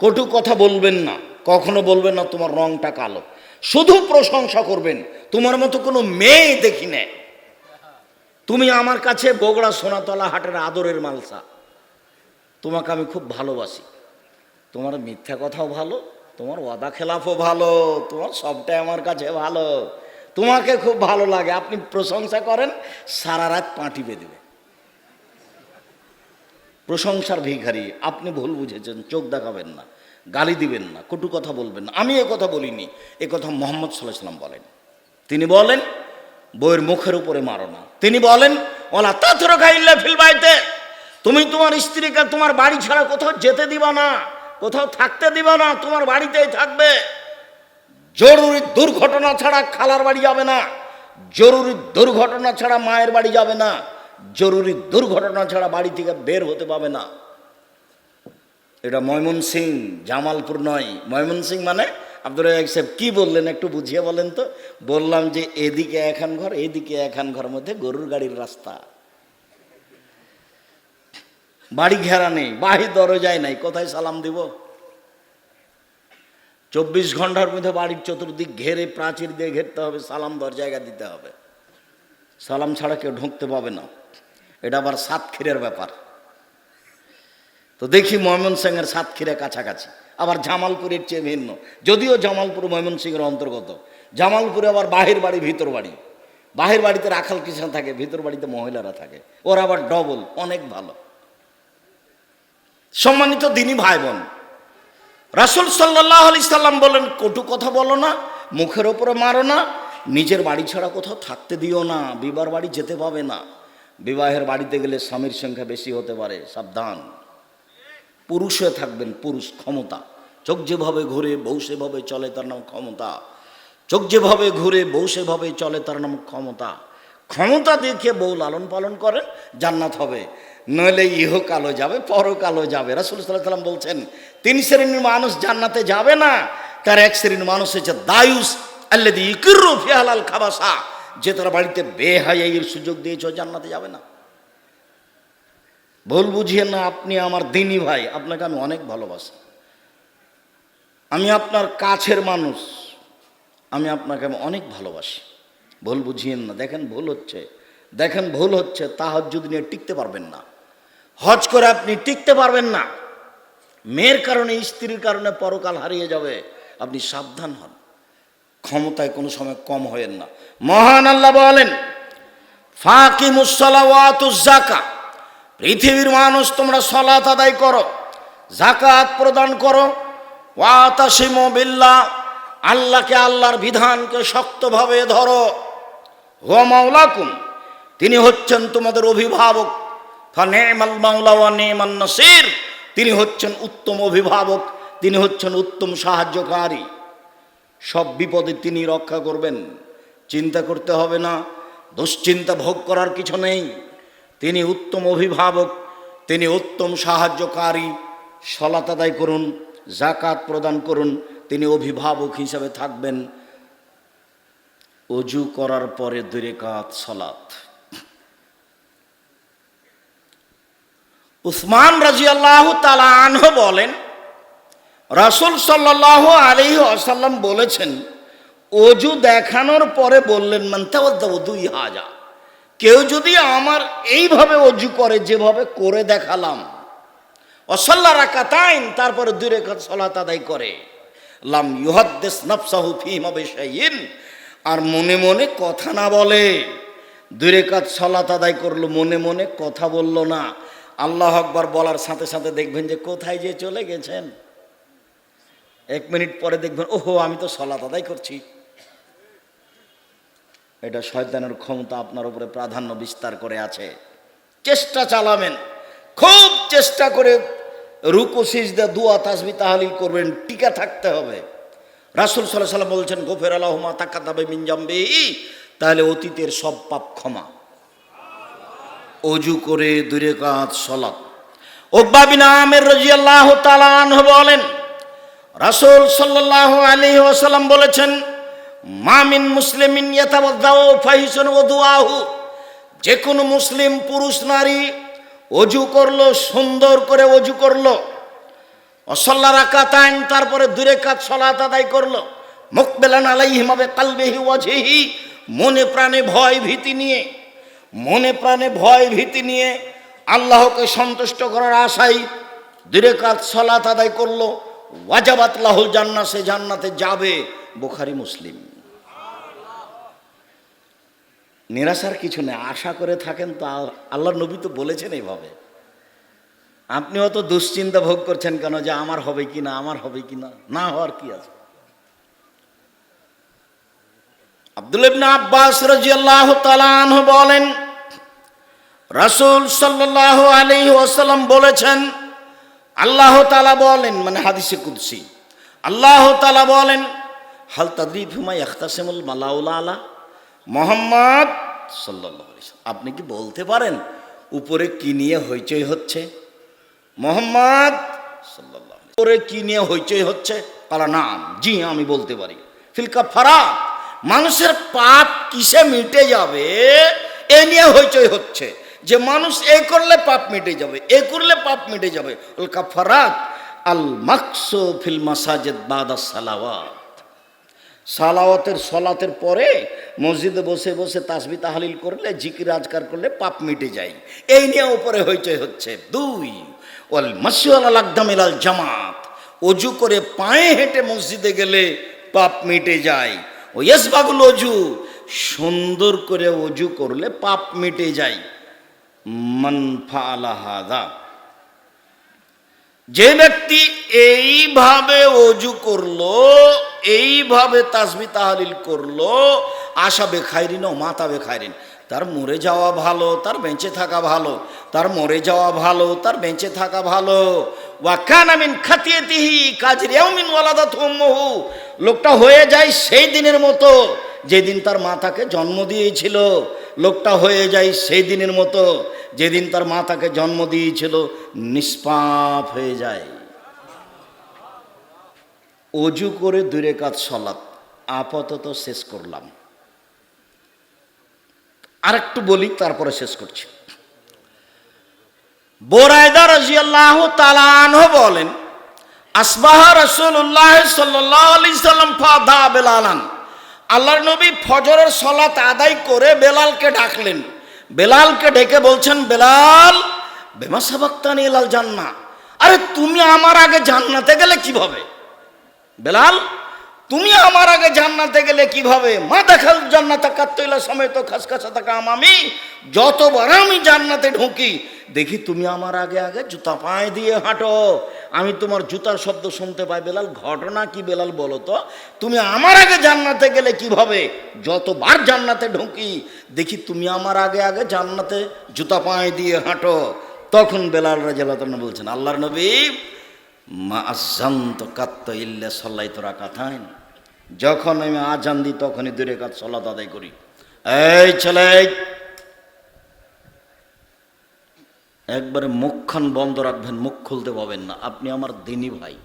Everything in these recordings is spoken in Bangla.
কটু কথা বলবেন না, কখনো বলবেন না তোমার রংটা কালো। শুধু প্রশংসা করবেন, তোমার মতো কোনো মেয়ে দেখি না। তুমি আমার কাছে বগড়া সোনাতলা হাটের আদরের মালসা। তোমাকে আমি খুব ভালোবাসি। তোমার মিথ্যা কথাও ভালো, তোমার ওয়াদা খেলাফও ভালো, তোমার সবটাই আমার কাছে ভালো। তোমাকে খুব ভালো লাগে, আপনি প্রশংসা করেন, সারা রাত পাঁটি বেঁধবে প্রশংসার ভিখারি, আপনি ভুল বুঝেছেন, চোখ দেখাবেন না, গালি দিবেন না, কটু কথা বলবেন না। আমি কথা বলিনি, এ কথা মোহাম্মদ সাল্লাহ সাল্লাম বলেন। তিনি বলেন, বইয়ের মুখের উপরে মারো না। তিনি বলেন ওলা তাথর খাইল্লা ফিলবাইতে তুমি তোমার স্ত্রীকে তোমার বাড়ি ছাড়া কোথাও যেতে দিবা না, কোথাও থাকতে দিবা না, তোমার বাড়িতেই থাকবে। জরুরি দুর্ঘটনা ছাড়া খালার বাড়ি যাবে না, জরুরি দুর্ঘটনা ছাড়া মায়ের বাড়ি যাবে না জরুরি দুর্ঘটনা ছাড়া বাড়ি থেকে বের হতে পাবে না। এটা ময়মনসিং, জামালপুর নয়। ময়মনসিং মানে আব্দুল রাজাক সাহেব কি বললেন একটু বুঝিয়ে বলেন তো? বললাম যে এদিকে এখান ঘর, এদিকে এখান ঘর মধ্যে গরুর গাড়ির রাস্তা। বাড়ি ঘেরা নেই বাহির দরজায় নাই, কোথায় সালাম দিব? চব্বিশ ঘণ্টার মধ্যে বাড়ির চতুর্দিক ঘেরে প্রাচীর দিয়ে ঘেরতে হবে, সালাম দর জায়গা দিতে হবে। সালাম ছাড়া কেউ ঢুকতে পাবে না। এটা আবার সাতক্ষীরের ব্যাপার। তো দেখি ময়মনসিংহের সাতক্ষীরা কাছাকাছি। আবার জামালপুরের চেয়ে ভিন্ন। যদিও জামালপুর ময়মনসিংহের অন্তর্গত। জামালপুরে আবার বাহির বাড়ি, ভিতর বাড়ি। বাহির বাড়িতে রাখাল কৃষ্ণ থাকে, ভিতর বাড়িতে মহিলারা থাকে। ওরা আবার ডবল অনেক ভালো। সম্মানিত দিনী ভাই বোন রাসুল সাল্লাহ আলি সাল্লাম বলেন, কটু কথা বলো না, মুখের ওপরে মারো না নিজের বাড়ি ছাড়া কোথাও থাকতে দিও না, বিবার বাড়ি যেতে পাবে না। বিবাহের বাড়িতে গেলে স্বামীর সংখ্যা বেশি হতে পারে, সাবধান। পুরুষ হয়ে থাকবেন পুরুষ, ক্ষমতা। চোখ যেভাবে ঘুরে বউ সেভাবে চলে, তার নাম ক্ষমতা। চোখ যেভাবে ঘুরে বউ সেভাবে চলে, তার নাম ক্ষমতা। ক্ষমতা দেখে বউ লালন পালন করেন, জান্নাত হবে। নইলে ইহকালও যাবে পরকালও যাবে। রাসুল সাল্লাহ সাল্লাম বলছেন, তিন শ্রেণির মানুষ জান্নাতে যাবে না। তার এক শ্রেণির মানুষ হচ্ছে দায়ুস আল্লাদি ইকিরু ফিহালাল খাবাসা। যে তারা বাড়িতে বেহাইয়ের সুযোগ দিয়েছ, জান্নাতে যাবে না। ভুল বুঝিয়ে না, আপনি আমার দিনী ভাই, আপনাকে আমি অনেক ভালোবাসি। আমি আপনার কাছের মানুষ। আমি আপনাকে আমি অনেক ভালোবাসি। ভুল বুঝিয়েন না, দেখেন ভুল হচ্ছে। দেখেন ভুল হচ্ছে, তাহাজ্জুদ নিয়ে টিকতে পারবেন না। হজ করে আপনি টিকতে পারবেন না। মেয়ের কারণে, স্ত্রীর কারণে পরকাল হারিয়ে যাবে। আপনি সাবধান হন। ক্ষমতায় কোনো সময় কম হয়েন না। মহান আল্লাহ বলেন ফাঁকি মুসালাওয়াতুজাকা পৃথিবীর মানুষ তোমরা সলাত আদায় করো জাকাত প্রদান করো, ওয়াতাসিম বিল্লাহ, আল্লাহকে আল্লাহর বিধানকে শক্তভাবে ধরো। হো মাওলাকুম, তিনি হচ্ছেন তোমাদের অভিভাবক। ফানেমাল মাওলা ওয়া নেমান নাসির, তিনি হচ্ছেন উত্তম অভিভাবক, তিনি হচ্ছেন উত্তম সাহায্যকারী। সব বিপদে তিনি রক্ষা করবেন। চিন্তা করতে হবে না, দুশ্চিন্তা ভোগ করার কিছু নেই। তিনি উত্তম অভিভাবক, তিনি উত্তম সাহায্যকারী। সলাত আদায় করুন জাকাত প্রদান করুন, তিনি অভিভাবক হিসাবে থাকবেন। অজু করার পরে দুরে কাত সলাত উসমান রাজি আল্লাহ আনহ বলেন রাসুল সাল্লাহ আলী আসাল্লাম বলেছেন অজু দেখানোর পরে বললেন দুই হাজার কেউ যদি আমার এইভাবে অজু করে যেভাবে করে দেখালাম অসল্লা রাকাতাইন, তারপরে দুই রেখাত সলাত আদায় করে। লাম ইউহাদ্দেস নফসাহু ফিম আর মনে মনে কথা না বলে, দুই রেখাত সলাত আদায় করল, মনে মনে কথা বলল না। আল্লাহ আকবার বলার সাথে সাথে দেখবেন যে কোথায় যে চলে গেছেন। এক মিনিট পরে দেখবেন, ওহো, আমি তো সলাত আদায় করছি। এটা শয়তানের ক্ষমতা আপনার উপরে প্রাধান্য বিস্তার করে আছে। চেষ্টা চালাবেন, খুব চেষ্টা করে রুকু, সিজদা, দুয়া, তাসবি, তাহালিল করবেন, টিকা থাকতে হবে। রাসুল সাল্লাহ সাল্লাম বলছেন, গোফের আল্লাহমা তাকাতাবে মিনজাম্বে তাহলে অতীতের সব পাপ ক্ষমা। অজু করে দূরে কাজ সলাপ ওকবা বিন আমের রাজিয়াল্লাহ তালান বলেন রাসূল সাল্লাল্লাহু আলাইহি ওয়াসাল্লাম বলেছেন মামিন মুসলিমিন ওদুআহু যে কোনো মুসলিম পুরুষ নারী অজু করল, সুন্দর করে অজু করল, অসল্লা রাকাতাইন, তারপরে দূরে কাজ সলাত আদায় করল, মুকবেলান আলাইহিম হবে কালবেহি ওয়াজেহি মনে প্রাণে ভয় ভীতি নিয়ে, মনে প্রাণে ভয় ভীতি নিয়ে আল্লাহকে সন্তুষ্ট করার আশাই দূরে কাজ সলাত আদায় করল ওয়াজাবাত লাহুল জান্না সে জান্নাতে যাবে বুখারি, মুসলিম। নিরাশার কিছু নেই, আশা করে থাকেন তো আল্লাহ নবী তো বলেছেন এইভাবে। আপনি অত দুশ্চিন্তা ভোগ করছেন কেন যে আমার হবে কি না, আমার হবে কি না? না হওয়ার কি আছে? আব্দুল আব্বাস রাদিয়াল্লাহু তাআলা আনহু বলেন, রাসূল সাল্লাল্লাহু আলাইহি ওয়াসাল্লাম বলেছেন আল্লাহ তাআলা বলেন মানে হাদিসে কুদসি আল্লাহ তালা বলেন হাল তাদরি ফিমা ইয়াখতাসিমুল মালাউলা আলা? মোহাম্মদ ওয়াসাল্লাম, আপনি কি বলতে পারেন উপরে কি নিয়ে হইচই হচ্ছে? মোহাম্মদ উপরে কি নিয়ে হইচই হচ্ছে? কালা নাম জি আমি বলতে পারি। ফিলকা ফারা মানুষের পাপ কিসে মিটে যাবে এ নিয়ে হইচই হচ্ছে। যে মানুষ এ করলে পাপ মিটে যাবে, এ করলে পাপ মিটে যাবে। কাফারাত, আল মাকসু ফিল মাসাজিদ বাদা সালাওয়াত। সালাওয়াতের সলাতের পরে মসজিদে বসে বসে তাসবি তাহালিল করলে, জিকির আজকার করলে পাপ মিটে যায়। এই নিয়ে উপরে হইচই হচ্ছে। দুই, ওয়াল মাসিওয়াল আলাকদামিল আল জামাত। অজু করে পায়ে হেঁটে মসজিদে গেলে পাপ মিটে যায়। ও ইয়েসবাগুল অজু, সুন্দর করে অজু করলে পাপ মিটে যায়। মান ফালাহাদা যে ব্যক্তি এইভাবে অজু করল, এইভাবে তাসবি তাহালিল করল, আশা বেখাইরিন ও মাতা বেখাইরিন তার মরে যাওয়া ভালো, তার বেঁচে থাকা ভালো, তার মরে যাওয়া ভালো, তার বেঁচে থাকা ভালো। ওয়াকান আমিন খাতিয়েতিহি কাজের এমিন ওয়ালাদাত উম্মুহু। লোকটা হয়ে যায় সেই দিনের মতো, যেদিন তার মাতাকে জন্ম দিয়েছিল। লোকটা হয়ে যায় সেই দিনের মতো, যেদিন তার মাতাকে জন্ম দিয়েছিল, নিষ্পাপ হয়ে যায়। অজু করে দূরে কাজ সলাৎ, আপাতত শেষ করলাম। আর একটু বলি, তারপরে শেষ করছি। তালানহ বলেন, আসবাহ রসুল্লাহ সাল্লাম ফাদা বেলালান। আল্লাহর নবী ফজরের সলাত আদায় করে বেলালকে ডাকলেন। বেলালকে ডেকে বলছেন, বেলাল, বেমা সাবাক্তানি লাল জান্না আরে, তুমি আমার আগে জান্নাতে গেলে কীভাবে? বেলাল তুমি আমার আগে জান্নাতে গেলে কীভাবে? মা দেখাল জান্নাতে কাত্তইলা তো খাসখাসা থাকা আমি। যতবার আমি জান্নাতে ঢুকি, দেখি তুমি আমার আগে আগে জুতা পায়ে দিয়ে হাঁটো। আমি তোমার জুতার শব্দ শুনতে পাই। বেলাল, ঘটনা কি বেলাল বলো তো? তুমি আমার আগে জান্নাতে গেলে কীভাবে? যতবার জান্নাতে ঢুকি, দেখি তুমি আমার আগে আগে জান্নাতে জুতা পায়ে দিয়ে হাঁটো। তখন বেলাল রাজাল্লাহ বলছেন, আল্লাহর নবী, মা আজান্ত কাত্ত ইল্লে সল্লাই তোরা কাথাইন যখন আমি আজান দিই, তখনই দূরে কাজ সলাত আদায় করি। এই ছেলে, একবারে মুখখান বন্ধ রাখবেন, মুখ খুলতে পাবেন না। আপনি আমার দিনী ভাই।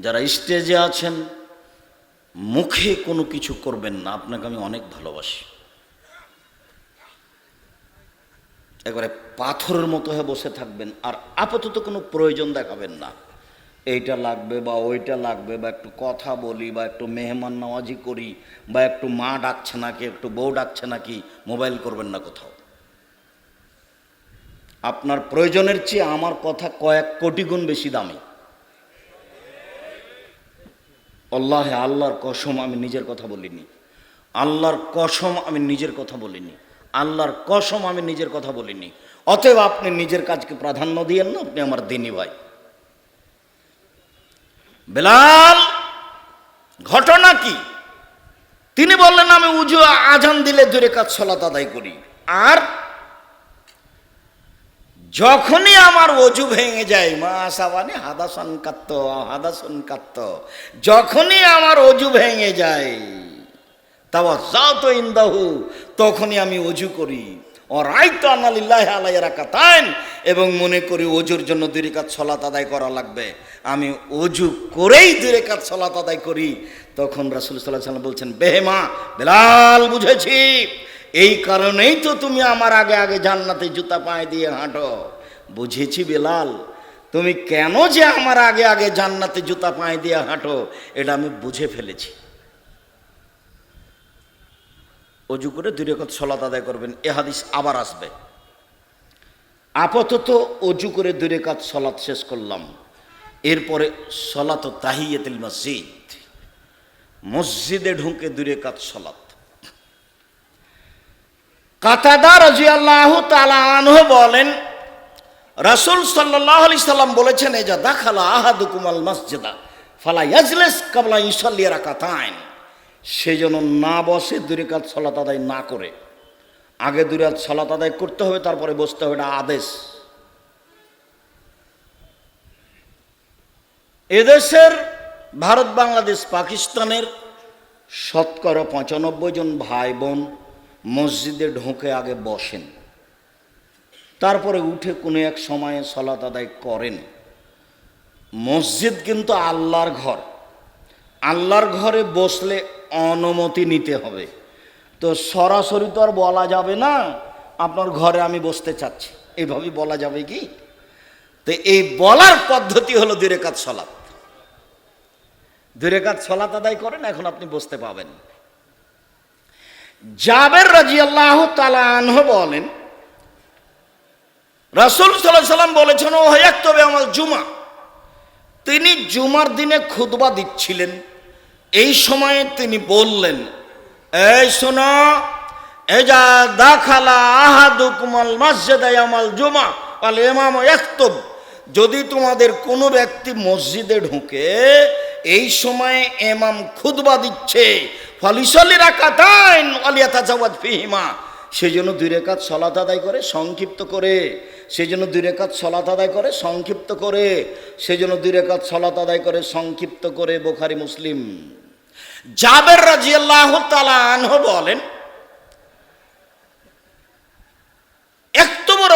যারা স্টেজে আছেন, মুখে কোনো কিছু করবেন না। আপনাকে আমি অনেক ভালোবাসি। একবারে পাথরের মতো হয়ে বসে থাকবেন, আর আপাতত কোনো প্রয়োজন দেখাবেন না। এইটা লাগবে বা ওইটা লাগবে বা একটু কথা বলি বা একটু মেহমান নওয়াজি করি বা একটু মা ডাকছে নাকি, একটু বউ ডাকছে নাকি, মোবাইল করবেন না কোথাও। আপনার প্রয়োজনের চেয়ে আমার কথা কয়েক কোটি গুণ বেশি দামি। আল্লাহ আল্লাহর কসম আমি নিজের কথা বলিনি। আল্লাহর কসম আমি নিজের কথা বলিনি। আল্লাহর কসম আমি নিজের কথা বলিনি। অতএব আপনি নিজের কাজকে প্রাধান্য দিয়েন না, আপনি আমার দিনী ভাই। বেলাল, ঘটনা কি? তিনি বললেন, আমি উজু, আজান দিলে দূরে কাজ সলাত আদায় করি। আর যখনই আমার অজু ভেঙে যায়, মা আসাবানি হাদাসন কাত্ত হাদাসন কাত্ত যখনই আমার অজু ভেঙে যায় তাও যাও তো ইন্দাহু, তখনই আমি অজু করি। এবং মনে করি অজুর জন্য দুই রেখাত সলাত আদায় করা লাগবে। আমি অজু করেই দুই রেখাত সলাত আদায় করি। তখন রাসুল সাল্লাহ সাল্লাম বলছেন বেহেমা বেলাল, বুঝেছি। এই কারণেই তো তুমি আমার আগে আগে জান্নাতে জুতা পায়ে দিয়ে হাঁটো। বুঝেছি বেলাল, তুমি কেন যে আমার আগে আগে জান্নাতে জুতা পায়ে দিয়ে হাঁটো, এটা আমি বুঝে ফেলেছি। অজু করে দুই রেখত সলাত আদায় করবেন। এ হাদিস আবার আসবে। আপাতত অজু করে দুই রেখাত সলাৎ শেষ করলাম। এরপরে সলাত তাহিয়াতুল মসজিদ। মসজিদে ঢুকে দুই রেখাত সলাত কাতাদা রাজিয়াল্লাহ তাআলা আনহু বলেন, রাসূল সাল্লাল্লাহু আলাইহি সাল্লাম বলেছেন এই যা দাখালা আহাদুকুমাল মসজিদা, ফালা ইয়াজলিস কাবলা ইসাল্লি রাকাতাইন। সেই জন্য না বসে দুই রেখাত সলাত আদায় না করে। আগে দুই রাত সলাত আদায় করতে হবে, তারপরে বসতে হবে, এটা আদেশ। এদেশের ভারত, বাংলাদেশ, পাকিস্তানের শতকরা পঁচানব্বই জন ভাই বোন মসজিদে ঢোকে আগে বসেন। তারপরে উঠে কোনো এক সময়ে সলাত আদায় করেন। মসজিদ কিন্তু আল্লাহর ঘর। আল্লাহর ঘরে বসলে অনুমতি নিতে হবে। তো সরাসরি তো আর বলা যাবে না, আপনার ঘরে আমি বসতে চাচ্ছি। এইভাবেই বলা যাবে কি? তো এই বলার পদ্ধতি হলো দুরেকাত সলাৎ। দুরেকাত সলাৎ আদায় করেন, এখন আপনি বসতে পাবেন। জাবের রাজি আল্লাহ তালাহ বলেন, রাসুল সাল্লাহ সাল্লাম বলেছেন ও হয়াক তবে আমার জুমা। তিনি জুমার দিনে খুতবা দিচ্ছিলেন। এই সময়ে তিনি বললেন, এই শোনো, এজা দাখালা আহাদুকুমাল মসজিদে আমাল জুমা আল ইমাম একতব যদি তোমাদের কোনো ব্যক্তি মসজিদে ঢুকে এই সময়ে এমাম খুদবা দিচ্ছে, ফলিসলি রাকাতাইন আলিয়াতা জাওয়াত ফিহিমা। সেই জন্য দুই রেখাত সলাত আদায় করে, সংক্ষিপ্ত করে। সেই জন্য দুই রেখাত সলাত আদায় করে, সংক্ষিপ্ত করে। সেই জন্য দুই রেখাত সলাত আদায় করে, সংক্ষিপ্ত করে বোখারি মুসলিম। জাবের রাজিয়াল্লাহ তালা আনহ বলেন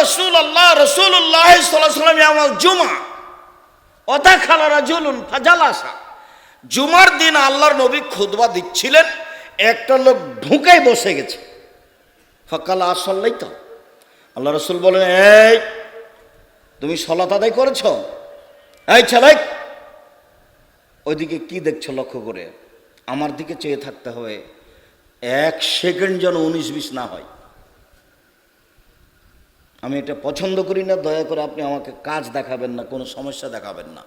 রসুল আল্লাহ জুমা রাজুলুন জুমার দিন আল্লাহর নবী খুদবা দিচ্ছিলেন, একটা লোক ঢুকেই বসে গেছে। ফকাল আসল্লাই তো আল্লাহ রসুল বলেন, এই, তুমি সলাত আদায় করেছ? এই ছেলে, ওইদিকে কি দেখছ লক্ষ্য করে? আমার দিকে চেয়ে থাকতে হবে। এক সেকেন্ড যেন উনিশ বিশ না হয়। আমি এটা পছন্দ করি না, দয়া করে আপনি আমাকে কাজ দেখাবেন না, কোনো সমস্যা দেখাবেন না।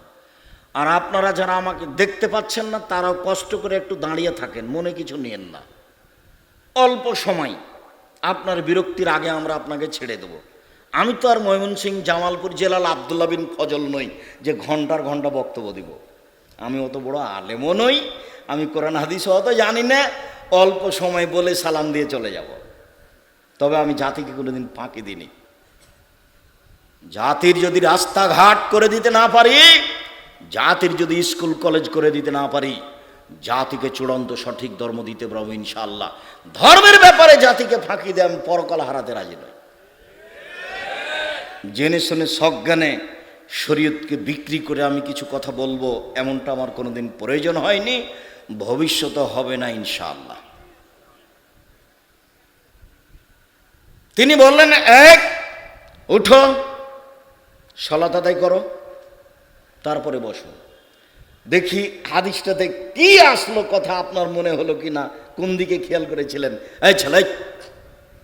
আর আপনারা যারা আমাকে দেখতে পাচ্ছেন না, তারাও কষ্ট করে একটু দাঁড়িয়ে থাকেন, মনে কিছু নিয়েন না। অল্প সময়, আপনার বিরক্তির আগে আমরা আপনাকে ছেড়ে দেব। আমি তো আর ময়মনসিং জামালপুর জেলার আবদুল্লা বিন ফজল নই, যে ঘণ্টার ঘণ্টা বক্তব্য দিব। আমি অত বড় আলেমও নই আমি কোরআন হাদিস অত জানি না, অল্প সময় বলে সালাম দিয়ে চলে যাব। তবে আমি জাতিকে কোনোদিন ফাঁকি দিইনি। জাতির যদি রাস্তাঘাট করে দিতে না পারি, জাতির যদি স্কুল, কলেজ করে দিতে না পারি, জাতিকে চূড়ান্ত সঠিক ধর্ম দিতে পারব ইনশাল্লাহ ধর্মের ব্যাপারে জাতিকে ফাঁকি দেয় আমি পরকাল হারাতে রাজি নই। জেনে শুনে সজ্ঞানে শরীয়তকে বিক্রি করে আমি কিছু কথা বলব, এমনটা আমার কোনোদিন প্রয়োজন হয়নি। ভবিষ্যতে হবে না ইনশাআল্লাহ। তিনি বললেন, এক, উঠো, সলাত আদায় করো, তারপরে বসো। দেখি হাদিসটাতে কি আসলো কথা আপনার মনে হলো কি না কোন দিকে খেয়াল করেছিলেন? এই ছেলে